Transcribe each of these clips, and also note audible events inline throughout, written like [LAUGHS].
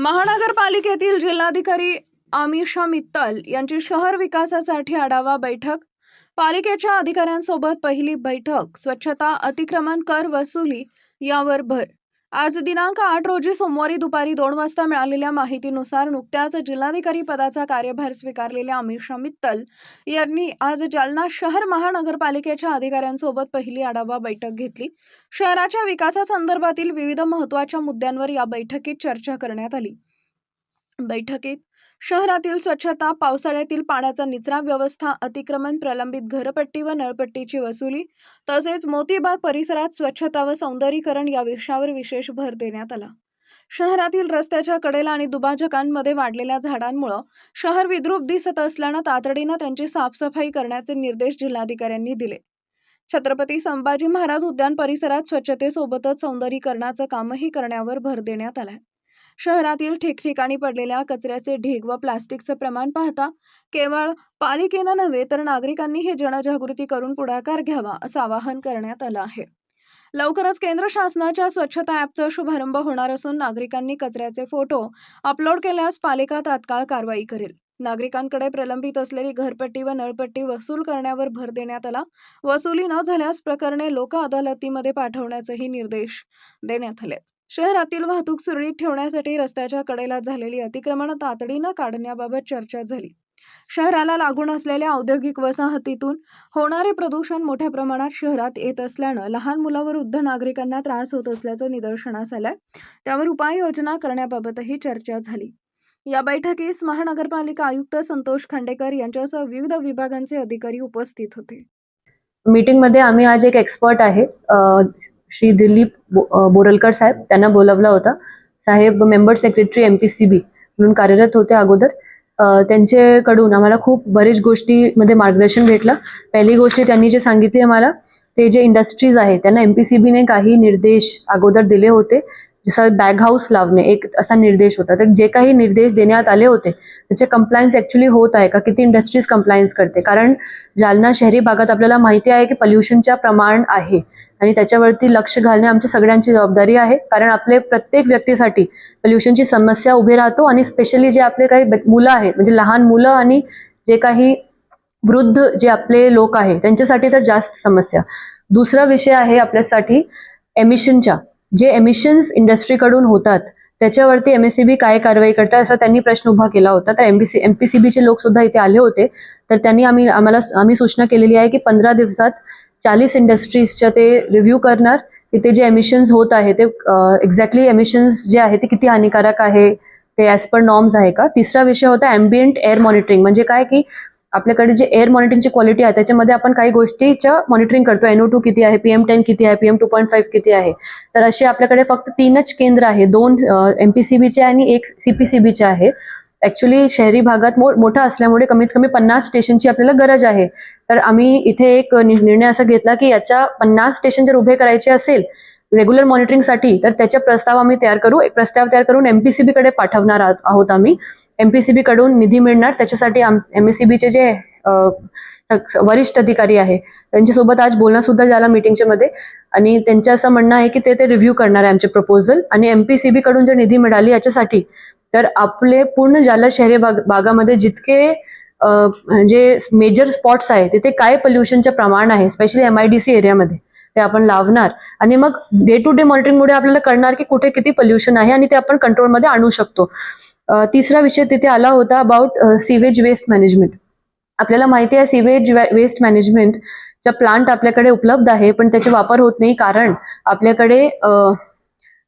महानगरपालिकेतील जिल्हाधिकारी आमिषा मित्तल यांची शहर विकासासाठी आढावा बैठक पालिकेच्या अधिकाऱ्यांसोबत पहिली बैठक स्वच्छता अतिक्रमण कर वसुली यावर भर आज दिनांक आठ रोजी सोमवारी दुपारी दोन वाजता मिळालेल्या माहितीनुसार नुकत्याच जिल्हाधिकारी पदाचा कार्यभार स्वीकारलेल्या अमिषा मित्तल यांनी आज जालना शहर महानगरपालिकेच्या अधिकाऱ्यांसोबत पहिली आढावा बैठक घेतली. शहराच्या विकासासंदर्भातील विविध महत्त्वाच्या मुद्द्यांवर या बैठकीत चर्चा करण्यात आली. बैठकीत शहरातील स्वच्छता पावसाळ्यातील पाण्याचा निचरा व्यवस्था अतिक्रमण प्रलंबित घरपट्टी व नळपट्टीची वसुली तसेच मोतीबाग परिसरात स्वच्छता व सौंदर्यीकरण या विषयावर विशेष भर देण्यात आला. शहरातील रस्त्याच्या कडेला आणि दुभाजकांमध्ये वाढलेल्या झाडांमुळं शहर विद्रूप दिसत असल्यानं तातडीनं त्यांची साफसफाई करण्याचे निर्देश जिल्हाधिकाऱ्यांनी दिले. छत्रपती संभाजी महाराज उद्यान परिसरात स्वच्छतेसोबतच सौंदर्यीकरणाचं कामही करण्यावर भर देण्यात आलाय. शहरातील ठिकठिकाणी पडलेल्या कचऱ्याचे ढीग व प्लास्टिकचं प्रमाण पाहता केवळ पालिकेनं नव्हे तर नागरिकांनी हे जनजागृती करून पुढाकार घ्यावा असं आवाहन करण्यात आलं आहे. लवकरच केंद्र शासनाच्या स्वच्छता ॲपचा शुभारंभ होणार असून नागरिकांनी कचऱ्याचे फोटो अपलोड केल्यास पालिका तात्काळ कारवाई करेल. नागरिकांकडे प्रलंबित असलेली घरपट्टी व नळपट्टी वसूल करण्यावर भर देण्यात आला. वसुली न झाल्यास प्रकरणे लोक अदालतीमध्ये पाठवण्याचेही निर्देश देण्यात आले शहरातील वाहतूक सुरळीत ठेवण्यासाठी रस्त्याच्या कडेला झालेली अतिक्रमण तातडीनं काढण्याबाबत चर्चा झाली. शहराला लागून असलेल्या औद्योगिक वसाहतीतून होणारे प्रदूषण मोठ्या प्रमाणात शहरात येत असल्यानं लहान मुलं वृद्ध नागरिकांना त्रास होत असल्याचं निदर्शनास आलंय. त्यावर उपाययोजना करण्याबाबतही चर्चा झाली. या बैठकीस महानगरपालिका आयुक्त संतोष खांडेकर यांच्यासह विविध विभागांचे अधिकारी उपस्थित होते. मीटिंगमध्ये आम्ही आज एक एक्सपर्ट आहे. श्री दिलीप बो- बोरलकर साहेब त्यांना बोलावला होता. साहेब member secretary M P C B म्हणून कार्यरत होते अगोदर. त्यांच्याकडून आम्हाला खूप बरेच गोष्टीमध्ये मार्गदर्शन भेटलं. पहिली गोष्ट त्यांनी जे सांगितली आम्हाला ते जे इंडस्ट्रीज आहे त्यांना एम पी सी बीने काही निर्देश अगोदर दिले होते. जसं बॅग हाऊस लावणे एक असा निर्देश होता. तर जे काही निर्देश देण्यात आले होते त्याचे कम्प्लायन्स ॲक्च्युली होत आहे का? किती इंडस्ट्रीज कंप्लायन्स करते? कारण जालना शहरी भागात आपल्याला माहिती आहे की पल्युशनच्या प्रमाण आहे. आणि त्याच्यावरती लक्ष घालणे आमची सगळ्यांची जबाबदारी आहे. कारण आपले प्रत्येक व्यक्तीसाठी पोल्युशनची समस्या उभी राहतो आणि स्पेशली जे आपले काही मुलं आहेत म्हणजे लहान मुलं आणि जे काही वृद्ध जे आपले लोक आहे त्यांच्यासाठी तर जास्त समस्या. दुसरा विषय आहे आपल्यासाठी एमिशनच्या जे एमिशन्स इंडस्ट्रीकडून होतात त्याच्यावरती एम एस सी बी काय कारवाई करतात असा त्यांनी प्रश्न उभा केला होता. तर M B C M P C बीचे लोक सुद्धा इथे आले होते. तर त्यांनी आम्ही आम्हाला आम्ही सूचना केलेली आहे की पंधरा दिवसात चाळीस इंडस्ट्रीजच्या ते रिव्ह्यू करणार तिथे जे एमिशन्स होत आहे ते एक्झॅक्टली एमिशन्स जे आहे ते किती हानिकारक आहे ते ॲज पर नॉर्म्स आहे का? तिसरा विषय होता ॲम्बियंट एअर मॉनिटरिंग म्हणजे काय की आपल्याकडे जे एअर मॉनिटरिंगची क्वालिटी आहे त्याच्यामध्ये आपण काही गोष्टीच्या मॉनिटरिंग करतो. एनओ टू किती आहे पीएम टेन किती आहे पीएम टू पॉईंट फाईव्ह किती आहे. तर असे आपल्याकडे फक्त तीनच केंद्र आहे दोन एम पी सी बीचे आणि एक सी पी सी बीचे आहे. ऍक्च्युली शहरी भागात मो मोठा असल्यामुळे कमीत कमी पन्नास स्टेशनची आपल्याला गरज आहे. तर आम्ही इथे एक निर्णय असा घेतला की याच्या पन्नास स्टेशन जर उभे करायचे असेल रेग्युलर मॉनिटरिंगसाठी तर त्याचा प्रस्ताव आम्ही तयार करू. एक प्रस्ताव तयार करून एमपीसीबीकडे पाठवणार आहोत आहोत आम्ही. एमपीसीबी कडून निधी मिळणार. त्याच्यासाठी एम एस सी जे वरिष्ठ अधिकारी आहे त्यांच्यासोबत आज बोलणं सुद्धा झाला मीटिंगच्या मध्ये. आणि त्यांचं असं म्हणणं आहे की ते ते रिव्ह्यू करणार आहे आमचे प्रपोजल आणि एमपीसीबी कडून जर निधी मिळाली याच्यासाठी तर आपले पूर्ण जालना शहरी भाग भागामध्ये जितके म्हणजे मेजर स्पॉट्स आहे तिथे काय पोल्युशनचे प्रमाण आहे specially M I D C एरियामध्ये ते आपण लावणार. आणि मग डे टू डे मॉनिटरिंगमुळे आपल्याला कळणार की कुठे किती पोल्युशन आहे आणि ते आपण कंट्रोलमध्ये आणू शकतो. तिसरा विषय तिथे आला होता अबाउट सिवेज वेस्ट मॅनेजमेंट आपल्याला माहिती आहे सिवेज वेस्ट मॅनेजमेंटचा प्लांट आपल्याकडे उपलब्ध आहे पण त्याचे वापर होत नाही कारण आपल्याकडे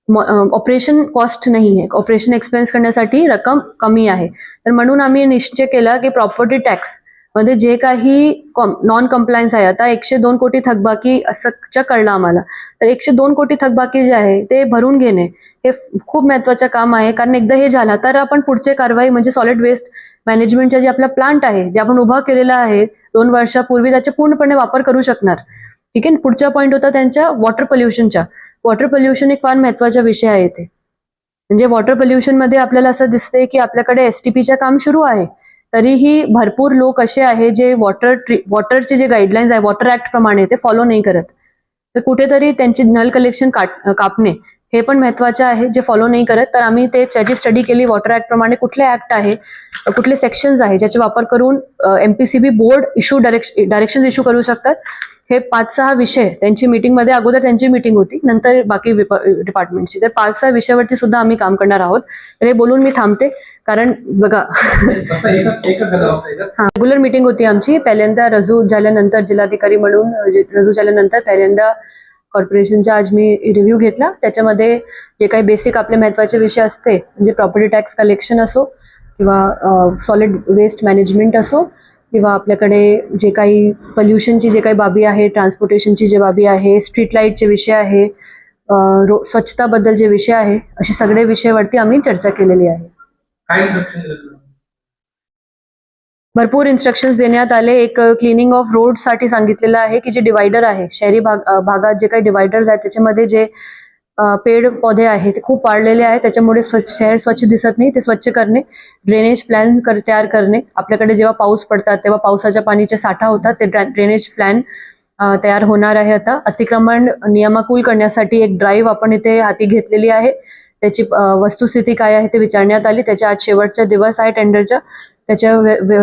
ऑपरेशन कॉस्ट नाही आहे. ऑपरेशन एक्सपेन्स करण्यासाठी रक्कम कमी आहे. तर म्हणून आम्ही निश्चय केला की प्रॉपर्टी टॅक्समध्ये जे काही नॉन कम्प्लायन्स आहे आता एकशे दोन कोटी थकबाकी असं कळलं आम्हाला. तर एकशे दोन कोटी थकबाकी जे आहे ते भरून घेणे हे खूप महत्वाचं काम आहे. कारण एकदा हे झालं तर आपण पुढचे कारवाई म्हणजे सॉलिड वेस्ट मॅनेजमेंटचा जे आपला प्लांट आहे जे आपण उभा केलेला आहे दोन वर्षापूर्वी त्याचे पूर्णपणे वापर करू शकणार. ठीक आहे? पुढचा पॉईंट होता त्यांच्या वॉटर पोल्युशनच्या वॉटर पोल्युशन एक फार महत्त्वाचा विषय आहे इथे म्हणजे वॉटर पोल्युशनमध्ये आपल्याला असं दिसते की आपल्याकडे एस टी पीचं काम सुरू आहे. तरीही भरपूर लोक असे आहे जे वॉटर ट्री वॉटरचे जे गाईडलाईन्स आहे वॉटर ऍक्ट प्रमाणे ते फॉलो नाही करत. तर कुठेतरी त्यांचे नल कलेक्शन काट कापणे हे पण महत्वाचं आहे. जे फॉलो नाही करत तर आम्ही ते त्याची स्टडी केली वॉटर ऍक्ट प्रमाणे कुठले ऍक्ट आहे कुठले सेक्शन्स आहे ज्याचा वापर करून MPCB board issue direction issue करू शकतात. हे पाच सहा विषय त्यांची मीटिंगमध्ये अगोदर त्यांची मीटिंग होती नंतर बाकी डिपार्टमेंटची तर पाच सहा विषयावरती सुद्धा आम्ही काम करणार आहोत. तर हे बोलून मी थांबते कारण बघा [LAUGHS] हा रेग्युलर मीटिंग होती आमची. पहिल्यांदा रजू झाल्यानंतर जिल्हाधिकारी म्हणून रजू झाल्यानंतर पहिल्यांदा कॉर्पोरेशनचा आज मी रिव्ह्यू घेतला. त्याच्यामध्ये जे काही बेसिक आपले महत्त्वाचे विषय असते म्हणजे प्रॉपर्टी टॅक्स कलेक्शन असो किंवा सॉलिड वेस्ट मॅनेजमेंट असो किंवा आपल्याकडे जे काही पोल्युशनची जे काही बाबी आहे ट्रान्सपोर्टेशनची जे बाबी आहे स्ट्रीट लाईटचे विषय आहे रो स्वच्छताबद्दल जे विषय आहे असे सगळे विषयावरती आम्ही चर्चा केलेली आहे? भरपूर इन्स्ट्रक्शन्स देण्यात आले एक क्लिनिंग ऑफ रोडसाठी सांगितलेलं आहे की जे डिवायडर आहे शहरी भाग भागात जे काही डिवायडर्स आहेत त्याच्यामध्ये जे पेड पौधे आहेत ते खूप वाढलेले आहेत त्याच्यामुळे स्वच्छ शहर स्वच्छ दिसत नाही ते स्वच्छ करणे ड्रेनेज प्लॅन कर तयार करणे. आपल्याकडे जेव्हा पाऊस पडतात तेव्हा पावसाच्या पाणीचे साठा होतात ते ड्रेनेज प्लॅन तयार होणार आहे आता. अतिक्रमण नियमाकुल करण्यासाठी एक ड्राईव्ह आपण इथे हाती घेतलेली आहे. त्याची वस्तुस्थिती काय आहे ते विचारण्यात आली. त्याच्या आज शेवटचा दिवस आहे टेंडरचा. त्याच्या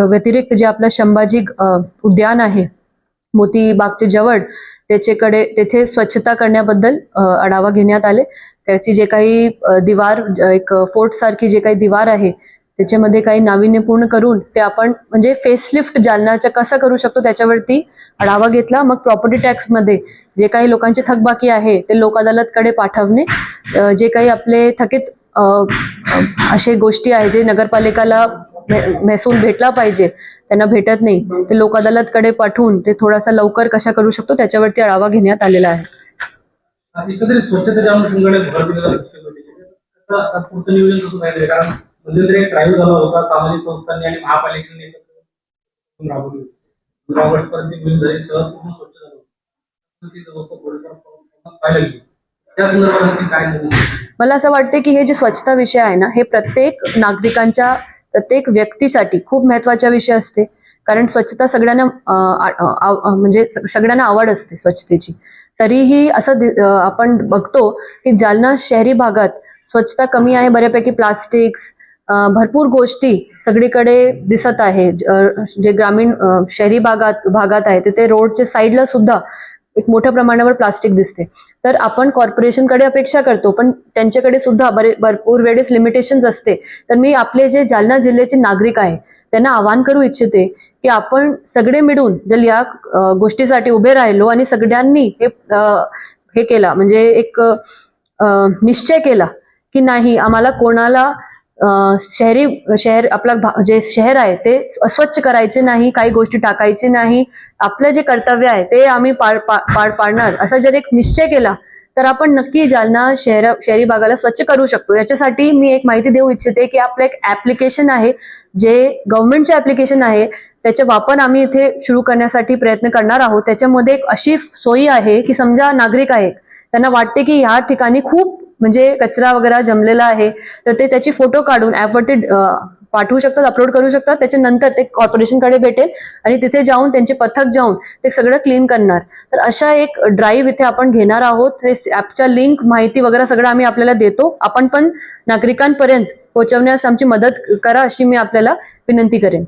व्यतिरिक्त जे आपलं संभाजी उद्यान आहे मोती बागच्या जवळ त्याच्याकडे तेथे स्वच्छता करण्याबद्दल आढावा घेण्यात आले. त्याची जे काही दिवार एक फोर्ट सारखी जे काही दिवार आहे त्याच्यामध्ये काही नाविन्यपूर्ण करून ते आपण म्हणजे फेसलिफ्ट जालनाच्या कसं करू शकतो त्याच्यावरती आढावा घेतला. मग प्रॉपर्टी टॅक्समध्ये जे काही लोकांची थकबाकी आहे ते लोक अदालतकडे पाठवणे जे काही आपले थकीत असे गोष्टी आहे जे नगरपालिकाला महसूल भेटला पाहिजे त्यांना भेटत नाही ते लोक अदालतकडे पाठवून ते थोडासा लवकर कशा करू शकतो त्याच्यावरती आढावा घेण्यात आलेला आहे. निर्णय मला असं वाटते की हे जे स्वच्छता विषय आहे ना हे प्रत्येक नागरिकांच्या प्रत्येक व्यक्तीसाठी खूप महत्त्वाचा विषय असते. कारण स्वच्छता सगळ्यांना म्हणजे सगळ्यांना आवड असते स्वच्छतेची. तरीही असं आपण बघतो की जालना शहरी भागात स्वच्छता कमी आहे बऱ्यापैकी प्लास्टिक्स भरपूर गोष्टी सगळीकडे दिसत आहे. जे ग्रामीण शहरी भागात भागात आहे तिथे रोडच्या साईडला सुद्धा एक मोठ्या प्रमाणावर प्लास्टिक दिसते. तर आपण कॉर्पोरेशनकडे अपेक्षा करतो पण त्यांच्याकडे सुद्धा बरे भरपूर वेळेस लिमिटेशन्स असते. तर मी आपले जे जालना जिल्ह्याचे नागरिक आहे त्यांना आवाहन करू इच्छिते की आपण सगळे मिळून जर या गोष्टीसाठी उभे राहिलो आणि सगळ्यांनी हे हे केला. म्हणजे एक निश्चय केला की नाही आम्हाला कोणाला शहरी शहर आपला भा- जे शहर आहे ते अस्वच्छ करायचे नाही काही गोष्टी टाकायचे नाही. आपलं जे कर्तव्य आहे ते आम्ही पार पा- पार पाडणार. असा जर एक निश्चय केला तर आपण नक्की जालना शहर शहरी भागाला स्वच्छ करू शकतो. याच्यासाठी मी एक माहिती देऊ इच्छिते की आपलं एक ऍप्लिकेशन आहे जे गव्हर्नमेंटचे ऍप्लिकेशन आहे त्याचे वापर आम्ही इथे सुरू करण्यासाठी प्रयत्न करणार आहोत. त्याच्यामध्ये एक अशी सोयी आहे की समजा नागरिक आहे त्यांना वाटते की ह्या ठिकाणी खूप म्हणजे कचरा वगैरे जमलेला आहे तर ते त्याची फोटो काढून ऍपवरती पाठवू शकतात अपलोड करू शकतात. त्याच्यानंतर ते कॉर्पोरेशनकडे भेटेल आणि तिथे जाऊन त्यांचे पथक जाऊन ते सगळं क्लीन करणार. तर अशा एक ड्राईव्ह इथे आपण घेणार आहोत. ते ऍपच्या लिंक माहिती वगैरे सगळं आम्ही आपल्याला देतो. आपण पण नागरिकांपर्यंत पोहोचवण्यास आमची मदत करा अशी मी आपल्याला विनंती करेन.